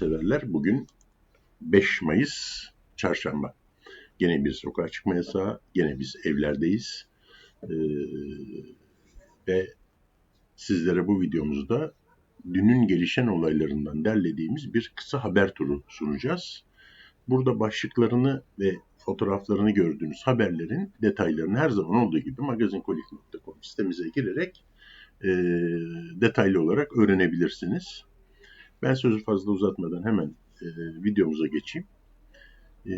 severler. Bugün 5 Mayıs Çarşamba. Gene bir sokağa çıkma yasağı, gene biz evlerdeyiz. Ee, ve sizlere bu videomuzda dünün gelişen olaylarından derlediğimiz bir kısa haber turu sunacağız. Burada başlıklarını ve fotoğraflarını gördüğünüz haberlerin detaylarını her zaman olduğu gibi magazinkolik.com sitemize girerek e, detaylı olarak öğrenebilirsiniz. Ben sözü fazla uzatmadan hemen e, videomuza geçeyim. E,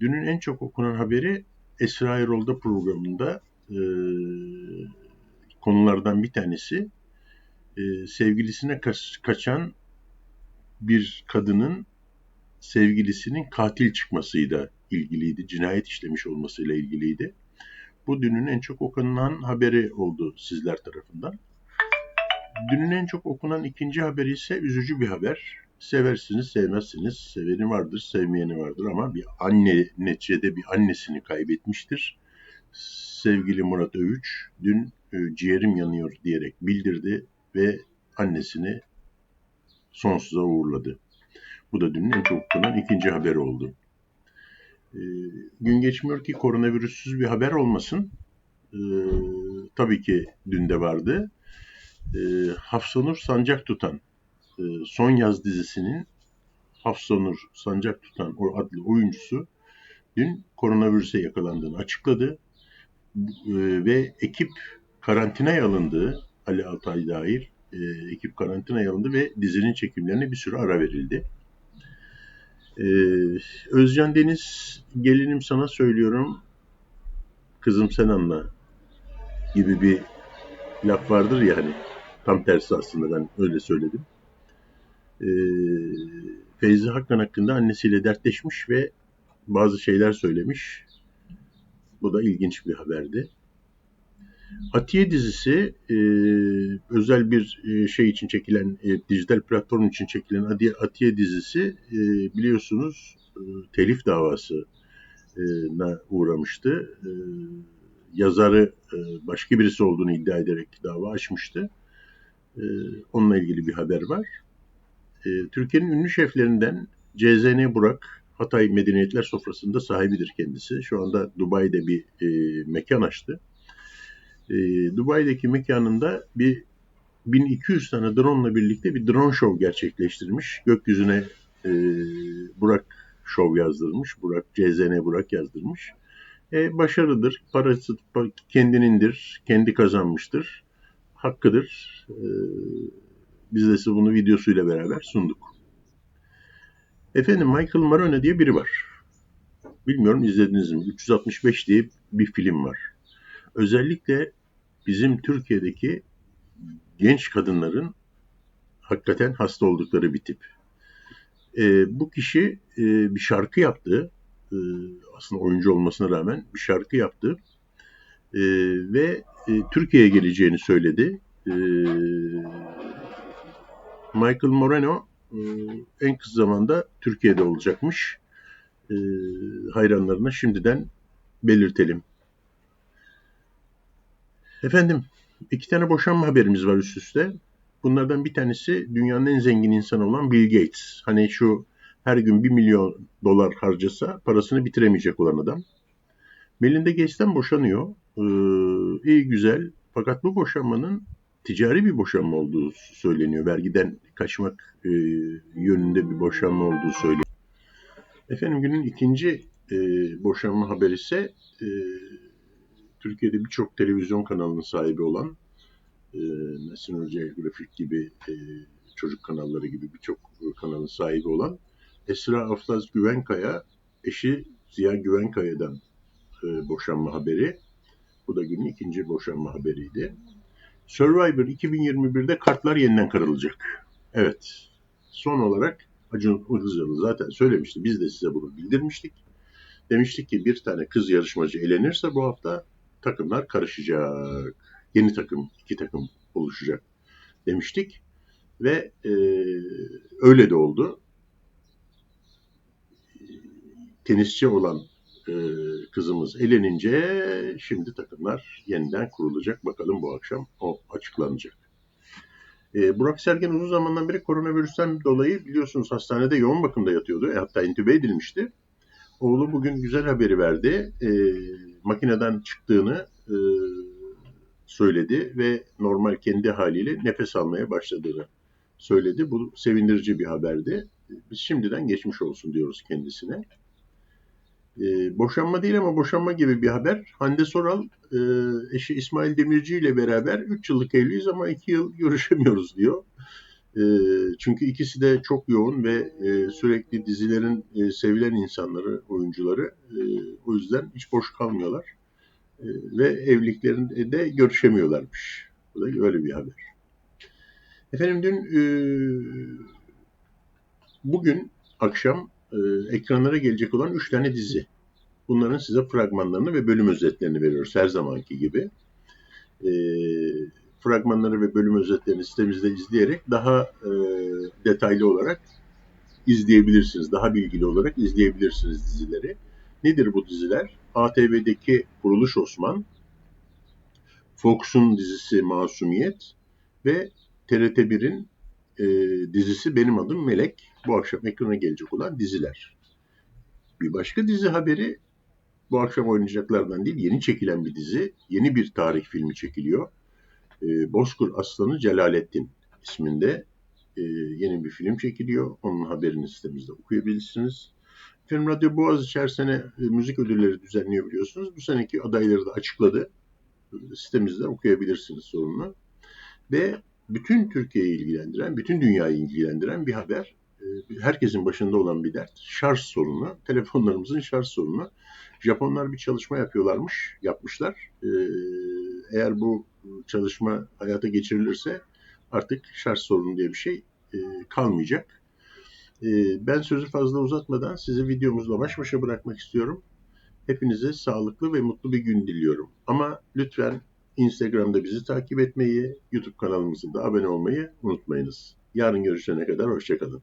dünün en çok okunan haberi Esra Erol'da programında e, konulardan bir tanesi e, sevgilisine kaç, kaçan bir kadının sevgilisinin katil çıkmasıyla ilgiliydi. Cinayet işlemiş olmasıyla ilgiliydi. Bu dünün en çok okunan haberi oldu sizler tarafından. Dünün en çok okunan ikinci haberi ise üzücü bir haber. Seversiniz, sevmezsiniz. Seveni vardır, sevmeyeni vardır ama bir anne neticede bir annesini kaybetmiştir. Sevgili Murat Övüç dün e, ciğerim yanıyor diyerek bildirdi ve annesini sonsuza uğurladı. Bu da dünün en çok okunan ikinci haberi oldu. E, gün geçmiyor ki koronavirüssüz bir haber olmasın. E, tabii ki dün de vardı. E, Hafsanur Sancak Tutan e, Son Yaz dizisinin Hafsanur Sancak Tutan o adlı oyuncusu dün koronavirüse yakalandığını açıkladı. E, ve ekip karantinaya alındı. Ali Altay dair e, ekip karantinaya alındı ve dizinin çekimlerine bir süre ara verildi. Ee, Özcan Deniz, gelinim sana söylüyorum, kızım sen anla gibi bir laf vardır ya hani. Tam tersi aslında ben öyle söyledim. Ee, Feyzi Hakkan hakkında annesiyle dertleşmiş ve bazı şeyler söylemiş. Bu da ilginç bir haberdi. Atiye dizisi e, özel bir e, şey için çekilen, e, dijital platform için çekilen Atiye, Atiye dizisi e, biliyorsunuz e, telif davasına uğramıştı. E, yazarı e, başka birisi olduğunu iddia ederek dava açmıştı. E, onunla ilgili bir haber var. E, Türkiye'nin ünlü şeflerinden CZN Burak, Hatay Medeniyetler Sofrası'nda sahibidir kendisi. Şu anda Dubai'de bir e, mekan açtı e, Dubai'deki mekanında bir 1200 tane drone ile birlikte bir drone show gerçekleştirmiş. Gökyüzüne e, Burak show yazdırmış. Burak, CZN Burak yazdırmış. E, başarıdır. Parası kendinindir. Kendi kazanmıştır. Hakkıdır. E, biz de size bunu videosuyla beraber sunduk. Efendim Michael Marone diye biri var. Bilmiyorum izlediniz mi? 365 diye bir film var. Özellikle bizim Türkiye'deki genç kadınların hakikaten hasta oldukları bir tip. E, bu kişi e, bir şarkı yaptı. E, aslında oyuncu olmasına rağmen bir şarkı yaptı. E, ve e, Türkiye'ye geleceğini söyledi. E, Michael Moreno e, en kısa zamanda Türkiye'de olacakmış. E, hayranlarına şimdiden belirtelim. Efendim, iki tane boşanma haberimiz var üst üste. Bunlardan bir tanesi dünyanın en zengin insanı olan Bill Gates. Hani şu her gün bir milyon dolar harcasa parasını bitiremeyecek olan adam. Melinda Gates'ten boşanıyor. Ee, iyi güzel. Fakat bu boşanmanın ticari bir boşanma olduğu söyleniyor. Vergiden kaçmak e, yönünde bir boşanma olduğu söyleniyor. Efendim günün ikinci e, boşanma haberi ise e, Türkiye'de birçok televizyon kanalının sahibi olan e, National Geographic gibi çocuk kanalları gibi birçok kanalın sahibi olan Esra Aflaz Güvenkaya eşi Ziya Güvenkaya'dan boşanma haberi. Bu da günün ikinci boşanma haberiydi. Survivor 2021'de kartlar yeniden karılacak. Evet. Son olarak Acun Ilıcalı zaten söylemişti. Biz de size bunu bildirmiştik. Demiştik ki bir tane kız yarışmacı elenirse bu hafta takımlar karışacak. Yeni takım, iki takım oluşacak demiştik. Ve e, öyle de oldu. Tenisçi olan kızımız elenince şimdi takımlar yeniden kurulacak. Bakalım bu akşam o açıklanacak. E, Burak Sergen uzun zamandan beri koronavirüsten dolayı biliyorsunuz hastanede yoğun bakımda yatıyordu. E, hatta entübe edilmişti. Oğlu bugün güzel haberi verdi. E, makineden çıktığını e, söyledi ve normal kendi haliyle nefes almaya başladığını söyledi. Bu sevindirici bir haberdi. Biz şimdiden geçmiş olsun diyoruz kendisine. E, boşanma değil ama boşanma gibi bir haber. Hande Soral e, eşi İsmail Demirci ile beraber 3 yıllık evliyiz ama 2 yıl görüşemiyoruz diyor. E, çünkü ikisi de çok yoğun ve e, sürekli dizilerin e, sevilen insanları, oyuncuları. E, o yüzden hiç boş kalmıyorlar. E, ve evliliklerinde görüşemiyorlarmış. Bu da öyle bir haber. Efendim dün e, bugün akşam e, ekranlara gelecek olan 3 tane dizi. Bunların size fragmanlarını ve bölüm özetlerini veriyoruz her zamanki gibi. E, fragmanları ve bölüm özetlerini sitemizde izleyerek daha e, detaylı olarak izleyebilirsiniz. Daha bilgili olarak izleyebilirsiniz dizileri. Nedir bu diziler? ATV'deki Kuruluş Osman, Fox'un dizisi Masumiyet ve TRT1'in e, dizisi Benim Adım Melek. Bu akşam ekrana gelecek olan diziler. Bir başka dizi haberi bu akşam oynayacaklardan değil, yeni çekilen bir dizi. Yeni bir tarih filmi çekiliyor. E, Bozkır Aslanı Celalettin isminde e, yeni bir film çekiliyor. Onun haberini sitemizde okuyabilirsiniz. Film Radyo Boğaz her sene e, müzik ödülleri düzenliyor biliyorsunuz. Bu seneki adayları da açıkladı. Sitemizde okuyabilirsiniz sorunu. Ve bütün Türkiye'yi ilgilendiren, bütün dünyayı ilgilendiren bir haber. E, herkesin başında olan bir dert. Şarj sorunu, telefonlarımızın şarj sorunu. Japonlar bir çalışma yapıyorlarmış, yapmışlar. E, eğer bu çalışma hayata geçirilirse artık şarj sorunu diye bir şey kalmayacak. Ben sözü fazla uzatmadan sizi videomuzla baş başa bırakmak istiyorum. Hepinize sağlıklı ve mutlu bir gün diliyorum. Ama lütfen Instagram'da bizi takip etmeyi, YouTube kanalımıza da abone olmayı unutmayınız. Yarın görüşene kadar hoşçakalın.